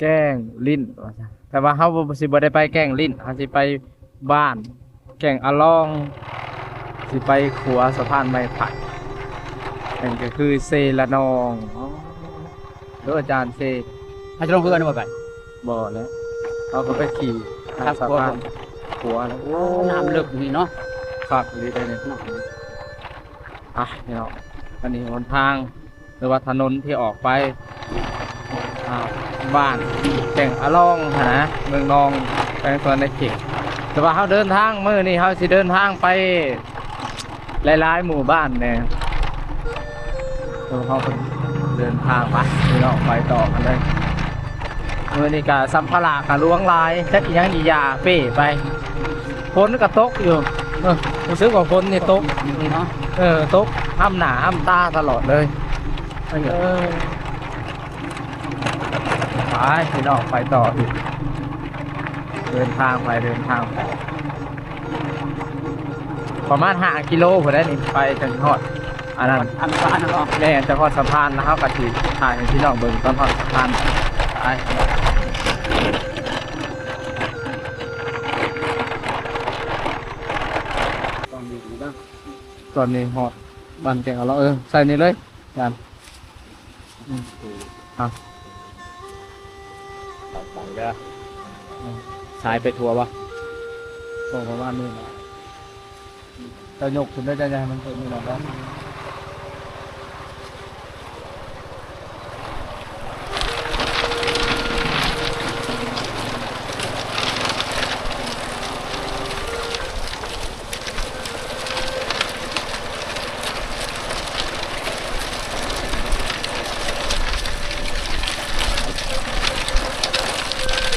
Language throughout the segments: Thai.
แกล้งลิ้นว่าซั่นแต่ว่าเฮาบ่สิบ่ได้ไปแกล้งลิ้นเฮาสิไปบ้าน แกล้งอะลอง สิไปขัวสะพานไม้ไผ่นั่นก็คือเซละนองหรืออาจารย์เซให้จะลงเพื่อนบ่ไปบ่แล้วเขาก็ไปขี่ทางสะพานขัวแล้วโอ้น้ำลึกนี่เนาะฝากหรือได้เนี่ยอะนี่เนาะอันนี้หนทางหรือว่าถนนที่ออกไปอ่า บ้านแก่งอะลองหาเมืองนองแปลงตัวในเขตแต่ว่าเขาเดินทางมื้อนี้เขาสิเดินทางไปหลายๆหมู่บ้านเนี่ยเออเขาเดินทางไปนี่เนาะไปต่อกันเลยมื้อนี้ก็สัมภาระก็ล้วงลายจักอีหยังอียาเป้ไปฝนก็ตกอยู่เออรู้สึกว่าฝนนี่ตกนี่เนาะเออตกห้ามหนาห้ามตาตลอดเลยเออ ไปพี่น้องไปต่ออีกเดินทางไปเดินทางไปประมาณห้ากิโลผมได้นี่ไปจนทอดอันนั้นอันบ้านเนาะแน่จะพอดสะพานนะครับกะทิถ่ายให้พี่น้องเบิ่งตอนทอดสะพานไปตอนนี้เนาะตอนนี้หอดบันแกงเอาแล้วเออใส่นี่เลยยันไป เด้อสายไปทัวร์วะส่งประมาณนี้นะจะยกถึงได้จะยังให้มันเต็มนี่หรอกนะ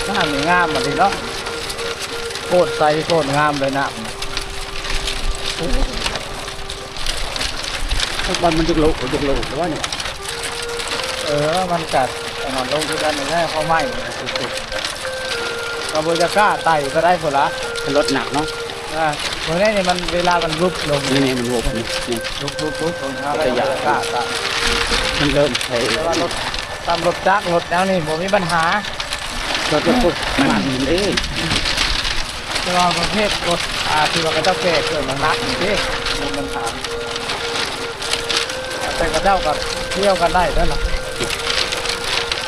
น้ำนี่งามมาดิเนาะ โคตรใสโคตรงามเลยนะบอลมันจุกโลกจุกโลกแต่ว่าเนี่ยเออมันกัดไอ้นอนลงที่กันแน่เขาไหม้สุดๆกระโบจะกล้าไต่ก็ได้ผลละเป็นรถหนักเนาะอ่าเมื่อนี้นี่มันเวลามันรุบลงนี่นี่มันโวกนี่นี่รุบรุบรุบลงเท้าเลยจะกล้าไต่มันเริ่มใช้แต่ว่ารถตามรถจักรรถแล้วนี่ผมมีปัญหารถรถปุ๊บมันเอ้ ยแต่ว่าประเภทรถอ่าที่ว่าก็เจ้าแก่เกิดมันนักนี่สิมีปันถาแต่กระเจ้ากับเที่ยวกันได้ด้วยนะ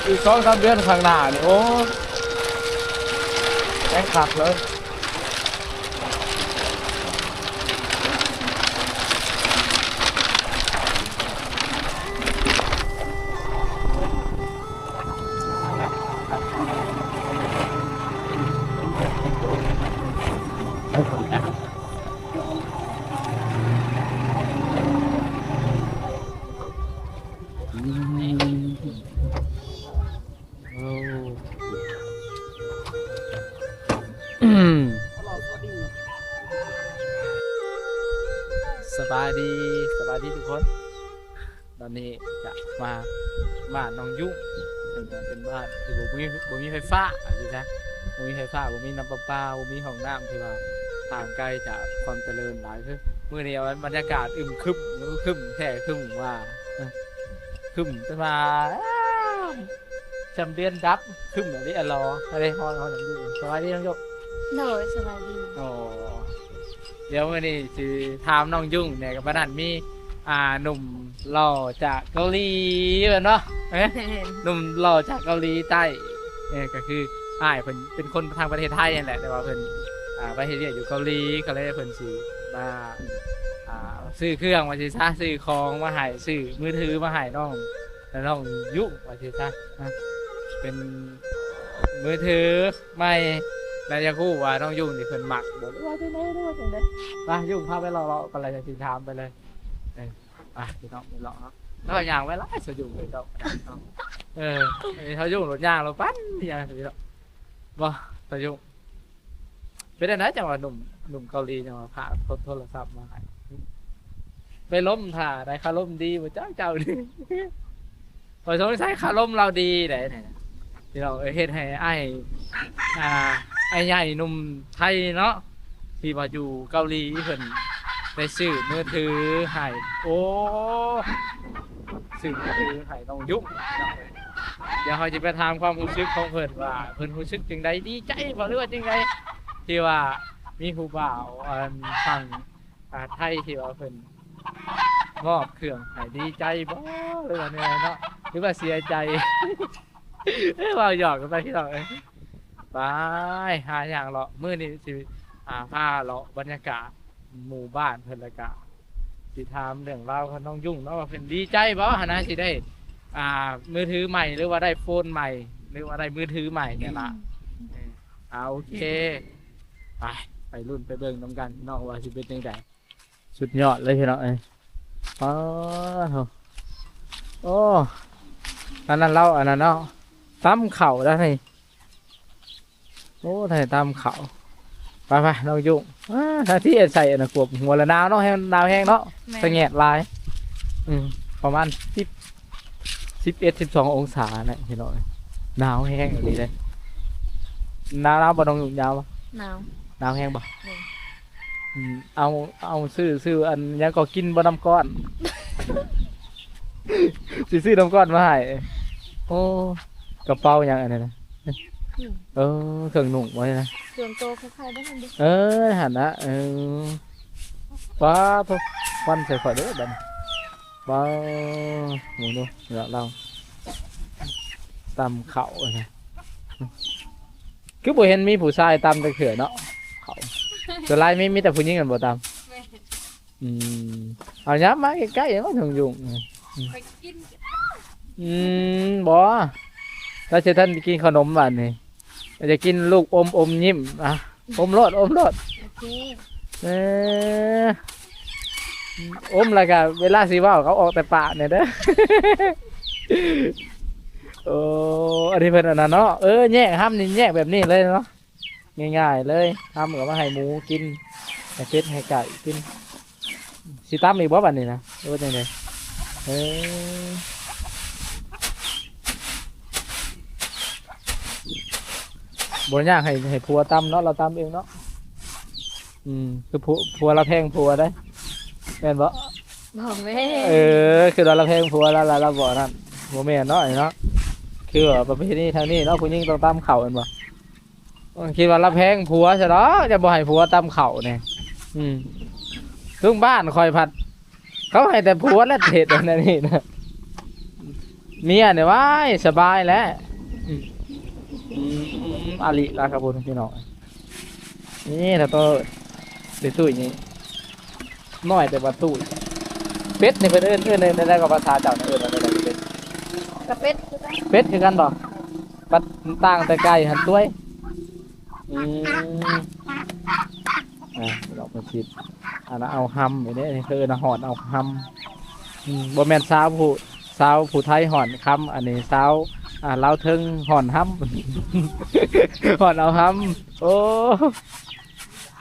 อีกสองสามเดือนข้างหน้านี่โอ้แข่งขับเลย อาจจะใช่บ่มีไฟฟ้าบ่มีน้ำประปาบ่มีห้องน้ำที่ว่าห่างไกลจากความเจริญหลายคือมื้อนี้เอาบรรยากาศอึมครึมแล้วก็ครึมแท้ครึมว่าเอ้อครึมจนมาอ้าวจำเดือนดับครึมแบบนี้อะรออะไรฮอนฮอนน้องยุ่งสบายดีน้องยุ่งโดยสบายดีโอ้เดี๋ยววันนี้สิถามน้องยุ่งเนี่ยกับบ้านมีอ่าหนุ่มหล่อจากเกาหลีเหรอเนาะเอ๊ะหนุ่มหล่อจากเกาหลีใต้ เนี่ยก็คืออ้ายเพิ่นเป็นคนทางประเทศไทยนั่นแหละแต่ว่าเพิ่นอ่าไปเฮ็ดเวียกอยู่เกาหลีก็เลยเพิ่นสิมาอ่าซื้อเครื่องมาสิซะซื้อของมาให้ซื้อมือถือมาให้น้องแล้วน้องยุ่งว่าสิซะนะเป็นมือถือไม่แล้วจะคู่ว่าน้องยุ่งนี่เพิ่นหมักบอกว่าจะไหนว่าจังได๋ไปยุ่งพาไปรอๆกันเลยจะสิถามไปเลยเออไปพี่น้องไปรอเนาะ แล้วก็ย่างไว้หลายสยุ่งเลยเจ้าเออเขายุ่งรถย่างเราปั้นอย่างนี้เนาะบ่สยุงเป็นอันไหนจังหวะหนุ่มหนุ่มเกาหลีจังหวะพาโทรศัพท์มาให้ไปล้มถ่าได้คาล้มดีบ่เจ้าเจ้าดิพอสงสัยคาล้มเราดีไหนไหนที่เราเฮ็ดให้ไอ้อ่าไอ้ใหญ่หนุ่มไทยเนาะที่ว่าอยู่เกาหลีเพิ่นได้ซื้อมือถือให้โอ้ ซื้อมือถือให้น้องยุ่งเดี๋ยวเขาจะไปถามความรู้สึกของเพิ่นว่าเพิ่นรู้สึกจังใดดีใจบ่หรือว่าจังใดที่ว่ามีผู้บ่าวอันฝั่งอ่าไทยที่ว่าเพิ่นมอบเครื่องให้ดีใจบ่หรือว่าแนวเนาะหรือว่าเสียใจเอ้ยว่าหยอกกันไปที่เราเอ้ยไปหาอย่างเลาะมื้อนี้สิอ่าพาเลาะบรรยากาศหมู่บ้านเพิ่นละกะ สิถามเรื่องราวของน้องยุ่งเนาะว่าเพิ่นดีใจบ่หนนะสิได้ อ่า มือถือใหม่หรือว่าได้โฟนใหม่ หรือว่าได้มือถือใหม่เนี่ยละเอออ่าโอเคไปไปรุ่นไปเบิ่งน้ำกันพี่น้องว่าสิเป็นยังไงสุดยอดเลยพี่น้องเอ้ยอ๋อโหโอ้อันนั้นเราอันนั้นเนาะตั้มเข่าแล้วนี่โอ้ไทยตั้มเข่า ไปไปน้องยุ่งอ่าถ้าที่ใส่อันนะกวบหัวละนาวเนาะให้มันนาวแห้งเนาะแม่สะแงดลาย อืมประมาณสิบสิบเอ็ดสิบสององศาเนี่ยพี่น้อยหนาวแห้งอย่างนี้เลยหนาวหนาวบ่ต้องยาวบ่หนาวหนาวแห้งบ่อืมอืมเอาเอาซื้อซื้ออันยังก็กินบ่น้ำก้อนสิซื้อน้ำก้อนมาให้โอ้กระเป๋ายังอันนั้นนะ เออเครื่องนุ่งไว้นะส่วนโตวคล้ายๆได้ทันดิเออหันนะเออว้าพวกวันใส่ข่อยเด้อบัดนี้ว้าหมูดูเดี๋ยวเราตำเข่าอะนะคือบ่เห็นมีผู้ชายตำแต่เขือเนาะเขาส่วนหลายมีมีแต่ผู้หญิงกันบ่ตำอืมเอาย้ำมาใกล้ๆอย่างว่าถึงยุงไปกินอืมบ่แล้วจะท่านกินขนมบ้านนี่เรา จะกินลูกอมอมยิ้มอะอมรดอมรดโอเคเอออมแล้วก็เวลาสิเว่าเขาออกแต่ปากเนี่ยเด้อ โอ้อันนี้เพิ่นอันนั้นเนาะเออแยกห้ามนี่แยกแบบนี้เลยเนาะง่ายๆเลยห้ามกับว่าให้หมูกินให้เป็ดให้ไก่กินสิตามอีกบ่บัดนี้นะหรือว่าจังไดเออ บ่ยากให้ให้ผัวตำเนาะเราตำเองเนาะอืมคือผัวผัวเราแพงผัวได้แม่นบ่บอกแม่เออ คือเราเราแพงผัวแล้วเราเราบ่นั่นบ่แม่นเนาะไอ้เนาะคือว่าประเพณีทางนี้เนาะผู้หญิงต้องตามเข่าแม่นบ่คิดว่าเราแพงผัวซะเนาะจะบ่ให้ผัวตามเข่าเนี่ยอืมทุกบ้านคอยผัด เขาให้แต่ผัวและเทศอันนั้นนี่นะเมียเนี่ยว้ายสบายแล้ว อาลิลาครับผมพี่น้องนี่ถ้าโตหรือตุ้ยนี่น้อยแต่ว่าตุ้ยเป็ดนี่เพิ่นเอิ้อนเอิ้อนในได้กับภาษาเจ้าน่ะเอิ้นว่าได้เป็ดกระเป็ดคือกันเป็ดคือกันบ่บัดต่างแต่ไก่หันต้วยอืมอ่าดอกมาคิดอันนั้นเอาหำอย่างนี้นี่คือนะหอนเอาหำอืมบ่แม่นสาวผู้สาวผู้ไทยหอนคำอันนี้สาว อ่าลาวเทิงหอนหำหอนเอาหำโอ้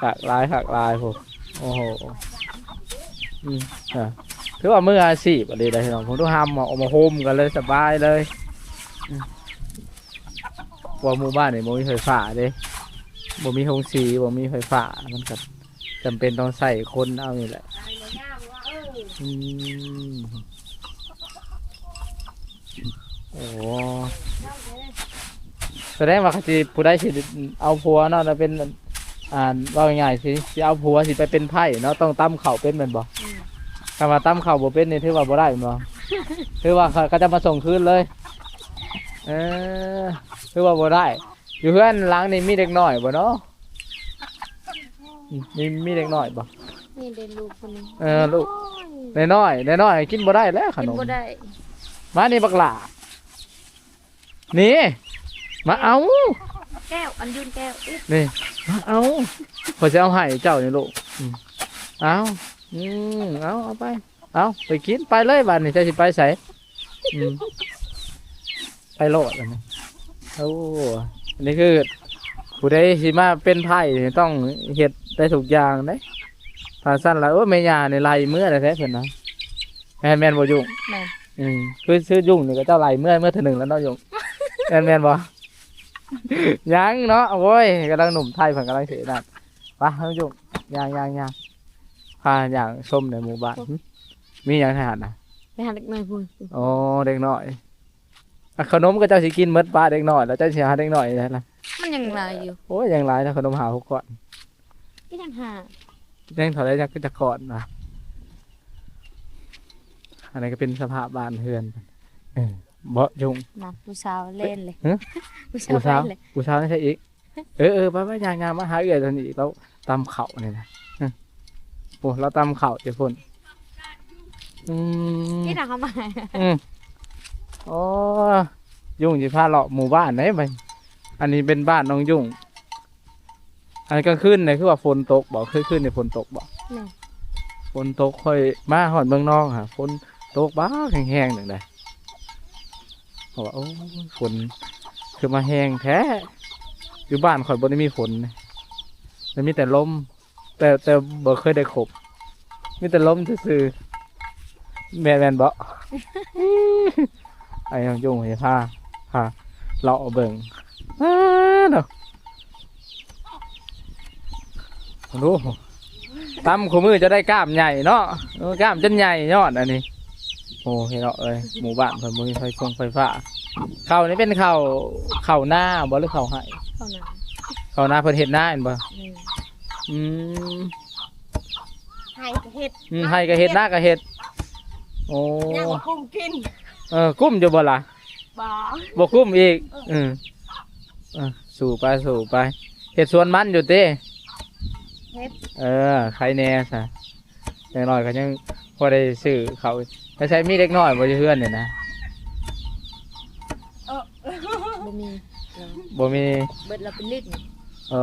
หักลายหักลายผมโอ้โหอืมอะถือว่ามืออาชีพอะไรได้พี่น้องผมต้องทำออกมาโฮมกันเลยสบายเลยอืมว่าหมู่บ้านนี่บ่มีไฟฟ้าเด้บ่มีโรงสีบ่มีไฟฟ้ามันก็จำเป็นต้องใส่คนเอานี่แหละตายเลยย่ามว่าเอออืม โอ้ย่ามเลยแสดงว่าเขาสิผู้ได้สิเอาผัวเนาะแล้วเป็นอ่าว่าง่ายๆสิสิเอาผัวสิไปเป็นไพ่เนาะต้องตั้มเข่าเป็นแม่นบ่อืมถ้ามาตั้มเข่าบ่เป็นนี่ถือว่าบ่ได้แม่นบ่ถือว่าเขาเขาจะมาส่งคืนเลย เออถือว่าบ่ได้ อยู่เพื่อนหล้างนี่มีเด็กน้อยบ่เนาะอืมมีมีเด็กน้อยบ่นี่เด่นลูกคนนึงเออลูกน้อยๆน้อยๆกินบ่ได้แล้วขกินนมบ่ได้ มานี่บักหล่า นี่ มาเอา แก้ว อันยุนแก้วอุ๊ยนี่ มาเอาพอจะเอาให้เจ้านี่ลูกอืมเอาอืมเอาเอาไป เอาไปกินไปเลยบ้านนี่จะสิไปใส่อืมไปโลดอันนี้โอ้อันนี้คือผู้ใดสิมาเป็นไพ่นี่ต้องเฮ็ดได้ทุกอย่างเด้ถ้าสั้นแล้วโอ้ยแม่ย่านี่ไล่เมื่อแท้ๆเพิ่นนะแม่นแม่นบ่ยุ่งแม่น อืมคือชื่อยุ่งนี่ก็เจ้าไหลเมื่อเมื่อเทีหนึ่งแล้วเนาะยุ่ง แมนแมนบ่ยังเนาะโอ้ยกำลังหนุ่มไทยผันกำลังเสียนั่นไปเฮายุ่งยังยังยังพาอย่างชมในหมู่บ้านหึมีอย่างทหารนะไปหาเด็กน้อยพุ่นโอ้เด็กน้อยไปอะขนมก็เจ้าสิกินเมดปลาเด็กน้อยแล้วเจ้าสิหาเด็กน้อยได้ล่ะมันยังลายอยู่โอ้ยยังหลายนะขนมหาหกก่อนก็ยังหายังเท่าไรจะจะก่อนนะอันนี้ก็เป็นสภาพบ้านเฮือนเออ บ่ยุงนะผู้สาวเล่นเลยฮะผู้สากูวสาวเล่นเลยกูสาวนี่ใช่อีก เออเออไปไปยางงามมาหาเอื้อยตอนนี้อีกแล้วตำเข่าเนี่ยนะเออโอ้เราตำเข่าเดี๋ยวคนอืมที่ไหนเขามาอืมโอ้ยุ่งสิพาเลาะหมู่บ้านไหนไปอันนี้เป็นบ้านน้องยุ่ง อันนี้กลางคืนเนี่ยคือว่าฝนตกบอกคือคืนเนี่ยฝนตกบอกเนี่ยฝนตกค่อยมาหอดเมืองนอกค่ะฝนตกบ้าแห้งๆหนึ่งเลย เขาว่าโอ้ฝนคือมาแห้งแท้อยู่บ้านข่อยบ่ได้มีฝนมันมีแต่ลม แต่แต่บ่เคยได้ขบ มีแต่ลมซื่อแม่นแม่นบ่ไอ้ยังยุ่งเหี้ยผ้าผ้าเราเอาเบิ่งเนาะรู้ตำขมือจะได้กล้ามใหญ่เนาะกล้ามจนใหญ่ยอดอันนี้ โอ้เห็นเนาะเอ้ยหมู่บ้านเพิ่นบ่มีไฟฟงไฟฟ้าข้าวนี่เป็นข้าวข้าวหน้าบ่หรือข้าวไห้เขาหนาข้าวหน้าเพิ่นเฮ็ดหน้าเห็นบ่อืมอืมให้เห็ดอืมให้ก็เฮ็ดหน้าก็เฮ็ดโอ้ย่างกุ้งกินเออกุ้มอยู่บ่ล่ะบ่บกุ้มอีกอืมอะสู่ไปสู่ไปเห็ดสวนมันอยู่เต้เห็ดเออใครแน่ซะอย่างน้อยก็ยังพอได้ซื้อเขา ถ้าใช้มีเล็กน้อยบ่จะเพื่อนเนี่ยนะบ่มีบ่มีเบิดเราเป็นลิตรโอ้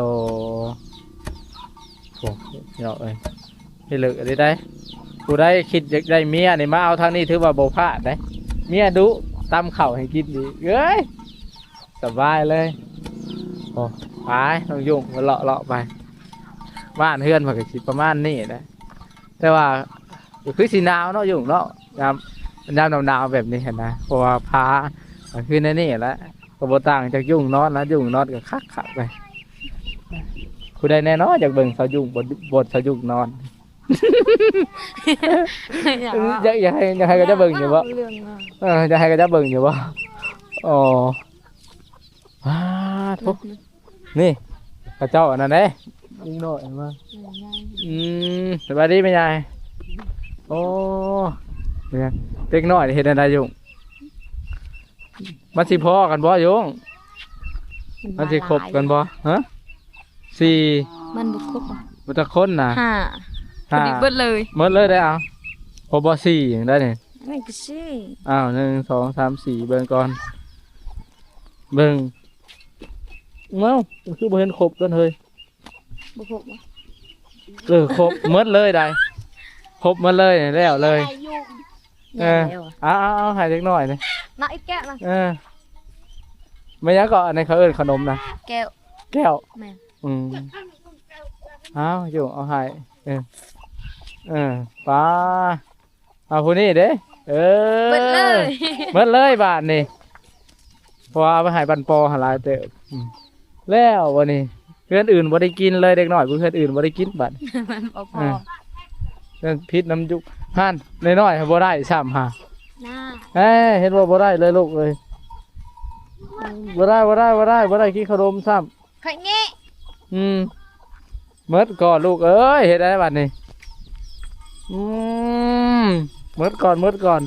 โหเนาะเอ้ยให้เลิกได้ได้ผู้ได้คิดอยากได้เมียนี่มาเอาทางนี้ถือว่าบ่พลาดได้เมียดุตำข้าวให้กินดีเอ้ยสบายเลยโอ้ไปต้องยุ่งมาเลาะเลาะไปบ้านเฮือนมันก็สิประมาณนี้นะแต่ว่าก็คือสีหนาวเนาะยุ่งเนาะ ยามยามหนาวๆแบบนี้เห็นนะเพราะว่าพาก็คือในนี่แหละก็บ่ต่างจากยุ่งนอนนะยุ่งนอนก็คักขับไปคุณได้แน่นอนจากเบิ่งสาวยุ่งบทบทสาวยุ่งนอนอยากอยากอยากให้อยากให้ก็จะเบิ่งอยู่บ่เรื่องอะเอออยากให้ก็จะเบิ่งอยู่บ่อ๋อว้าทุกนี่กระเจ้าอันนั้นเด้ยิงโดดมาอืมสบายดีไหมยายโอ้ เนี่ยเด็กน้อยเห็นอะไรอยู่มันสิพอกันบ่ยุงมันสิครบกันบ่ฮะสี่มันบุกครบอะมันจะคนน่ะห้าพอห้าดีเบิดเลยหมดเลยได้เอาพอบ่สี่อย่างได้เนี่ยนั่นก็ใช่อ้าวหนึ่งสองสามสี่เบิ่งก่อนเบิ่งเมาคือบ่เห็นครบกันเฮ้ยบุกครบอะเออครบหมดเลยได้ครบหมดเลยเนี่ยแล้วเลย เออแล้วอะเอาเอาเอาให้เด็กน้อยนี่น้าไอ้แก้วนะเออไม่ยังก็อันนี้เขาเอิ้นขนมนะแก้วแก้ว แม่อืมเอาอยู่เอาให้เออเออปลาเอาผู้นี้เด้เออเบิดเลยเบิดเลยบาทนี่เพราะว่าเอาไปให้บันปอหาหลายเติบอืมแล้ววันนี้เพื่อนอื่นบ่ได้กินเลยเด็กน้อยเพื่อนอื่นบ่ได้กินบัด มันบ่พเอ ออเพื่อนพิษน้ำยุกห่านน้อยๆบ่ได้ซ้ำฮะหน้าเอ้ยเห็นว่าบ่ได้เลยลูกเลยบ่ได้บ่ได้บ่ได้บ่ได้กินขนมซ้ำไข่เงี้อืมเมิดก่อนลูกเอ้ยเห็ดอะไรบัดนี้อืมเมิดก่อนเมิดก่อน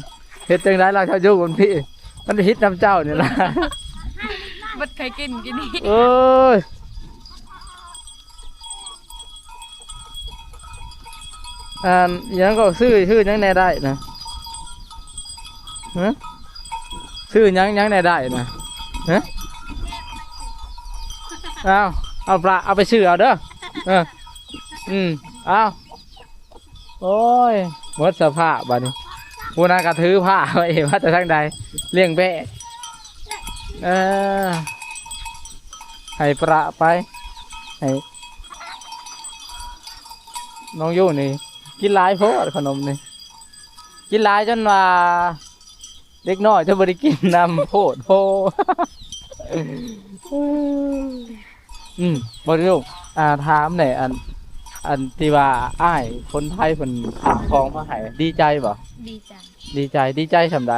เห็ดจังไรเราชาวยุคนพี่ มันฮิตน้ำเจ้าเนี่ยนะบัดไข่กินกินนี่ เอ้ย อ่านยังก็ซื้อชื่อยังแน่ได้นะฮะซื้อยังยังแน่ได้นะฮะเอาเอาปลาเอาไปซื้อเอาเด้อเอออืมเอาโอ้ยหมดสภาพบัดนี้ผู้นากระถือผ้าไว้ว่าจะทั้งใดเลี้ยงแบะเออให้ประไปให้น้องอยู่นี่ กินหลายโพดขนมนี่กินหลายจนว่าเด็กน้อยจะบริกินนำโพดโพอืมบริลูกอ่าถามหน่อยอัน อันที่ว่าอ้ายคนไทยคนขางคองมาให้ดีใจบ่ดีจังดีใจดีใจสำใด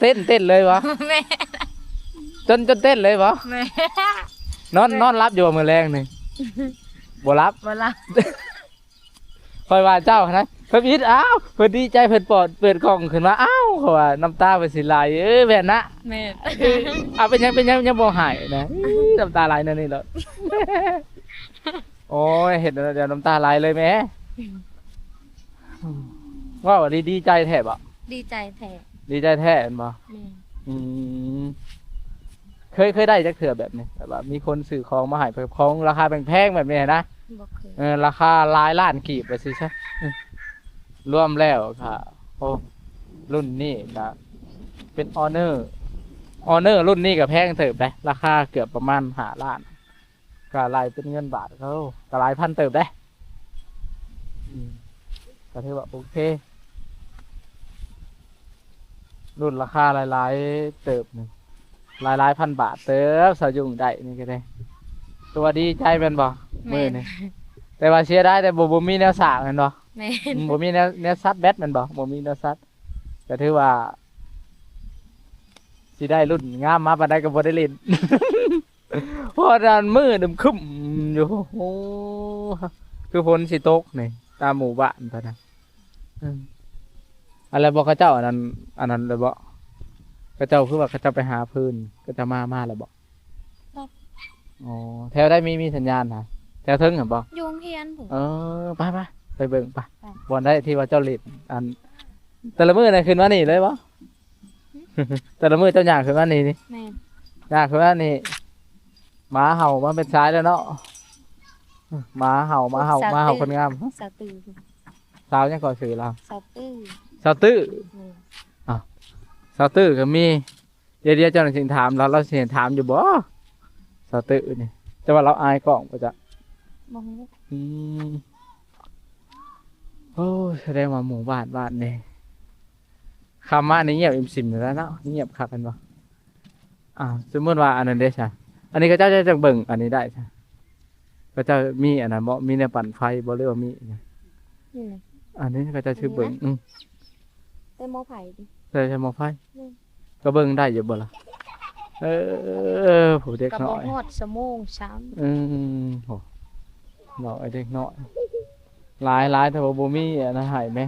เต้นเต้นเลยวะแม่จนจนเต้นเลยบ่แม่นอนนอนรับอยู่มื้อแรงนี่บ่รับเวลาค อยว่าเจ้านะเพิ่นอิดอ้าวเพิ่นดีใจเพิ่นปอดเปิดกล่องขึ้นมาอ้าวเขาว่าน้ำตาเพิ่นสิไหลเอ้ยแม่นนะแม่เอ้ยเอาเป็นยังเป็นยังยังบ่หายนะอื้อน้ำตาไหลนั่นนี่เหรอโอ้ยเห็นแล้วเดี๋ยวน้ำตาไหลเลยแหม่ว่าว่าดีดีใจแท้บ่ดีใจแท้ดีใจแท้เห็นบ่แม่อืมเคยเคยได้จักเถื่อแบบนี้แบบว่ามีคนซื้อของมาใหายเพิ่มของราคาแพงๆแบบนี้นะ บ่เคยเออราคาหลายล้านกีบไปสิใช่รวมแล้วค่ะโอ้รุ่นนี้ก็เป็นออเนอร์ออเนอร์รุ่นนี้ก็แพงเติบได้ราคาเกือบประมาณหาล้านก็หลายเป็นเงินบาทเขาก็หลายพันเติบได้อืมก็ถือว่าโอเค รุ่นราคาหลายๆ เติบหนึ่งหลายๆพันบาทเติบสายุงได้นี่ก็ได้ ตัวดีใจเป็นบ่ มือนี่แต่ว่าเชียร์ได้แต่บ่บ่มีแนวสร้างแม่นบ่แม่อืมบ่มีแนวแนวซัดแบตแม่นบ่บ่มีแนวซัดก็ถือว่าสิได้รุ่นงามมาปานใดก็บ่ได้เล่นเพราะด้านมือดำคึมอยู่โอ้คือฝนสิตกนี่ตามหมู่บ้านเท่านั้นอืมอะไรบ่เขาเจ้าอันนั้นอันนั้นเลยบ่เขาเจ้าคือว่าเขาเจ้าไปหาพื้นก็จะมามาแล้วบ่อ๋อแถวได้มีมีสัญญาณนะ แถวเทิงเห็นบ่อยูโรงเฮียนผม เออไปไปไปเบิ่งไปไป บอลได้ที่ว่าเจ้าเลิดอัน แต่ละมือน่ะขึ้นมานี่เลยบ่ แต่ละมือเจ้าหยางขึ้นมานี่นี่แม่หยางขึ้นมานี่หมาเห่ามาเป็นสายแล้วเนาะหมาเห่าหมาเห่าหมาเห่าคนงามสาวตื้อสาวยังก่อสื่อเราสาวตื้อสาวตื้อ แม่สาวตื้อก็มีเดี๋ยวเดี๋ยวเจ้าหน้าที่ถามเราเราเสียถามอยู่บ่สาวตื้อนี่จะว่าเราอายกล้องปะจ๊ะ บ่ฮู้อืมโอ้ยแสดงว่าหมู่บ้านบ้านนี่คำว่านี่เงียบอิมซิมอยู่แล้วเนาะเงียบคักกันบ่อ่าสมมติว่าอันนั้นเด้ใช่อันนี้ก็เจ้าจะจังเบิ่งอันนี้ได้ใช่ก็เจ้ามีอันนั้นบ่มีในวปั่นไฟบ่หรือว่ามีอิหยังนี่นะอันนี้ก็เจะชื่อเบิ่งอืมแต่หมอไผ่ดิแต่ใช่หมอไฟอืมก็เบิ่งได้อยู่บ่ล่ะเออผู้เด็กกับน้บ่อยฮอดสมงช้อืมโห น้อยเด็กน้อยหลายหลายแต่ว่าบ่มีอันนั้นให้แม่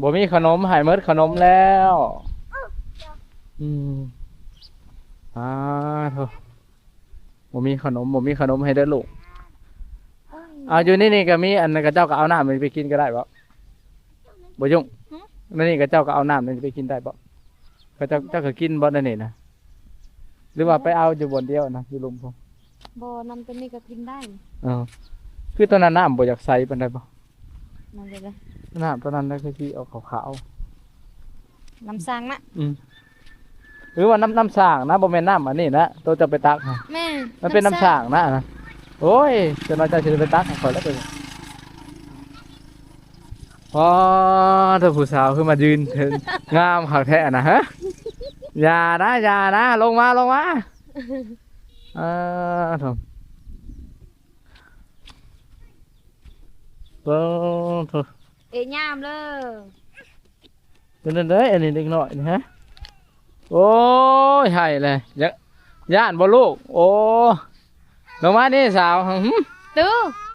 บ่มีขนมใหายเมดขนมแล้ว อืมอ่าโถอะบ่มีขนมบ่มีขนมให้เด้อลูกเอาอยู่นี่นี่ก็มีอันนั้นก็เจ้าก็เอาน้ำมันไปกินก็ได้บ่บ่ยุ่งนั่นนี่ก็เจ้าก็เอาน้ำมันไปกินได้บ่ก็เจ้าเจ้าก็กินบ่นั่นนี่นะหรือว่าไปเอาอยู่บนเดียวนะอยู่ลุมพง บ่นำตัวนี้ก็กินได้เออคือตอนนั้นน้ำบ่อยากใส่ปานใดบ่นั่นเลยเลยน้ำตอนนั้นนั่นคือที่เอาขาวน้ำสร้างนะๆอืมหรือว่าน้ำน้ำสร้างนะบ่แม่นน้ำอันนี้นะตัวจะไปตักให้แม่มันเป็นน้ำสร้างนะนะโอ้ยจะมาจะจะไปตักให้ข่อยแล้วเป็นพอเธอผู้สาวขึ้นมายืนเถิงงามขักแท้นะฮะอย่านะอย่านะลงมาลงมา เออโถโอ้โถเอ้ยยามเลยเป็นนั่นเลยอันนี้เ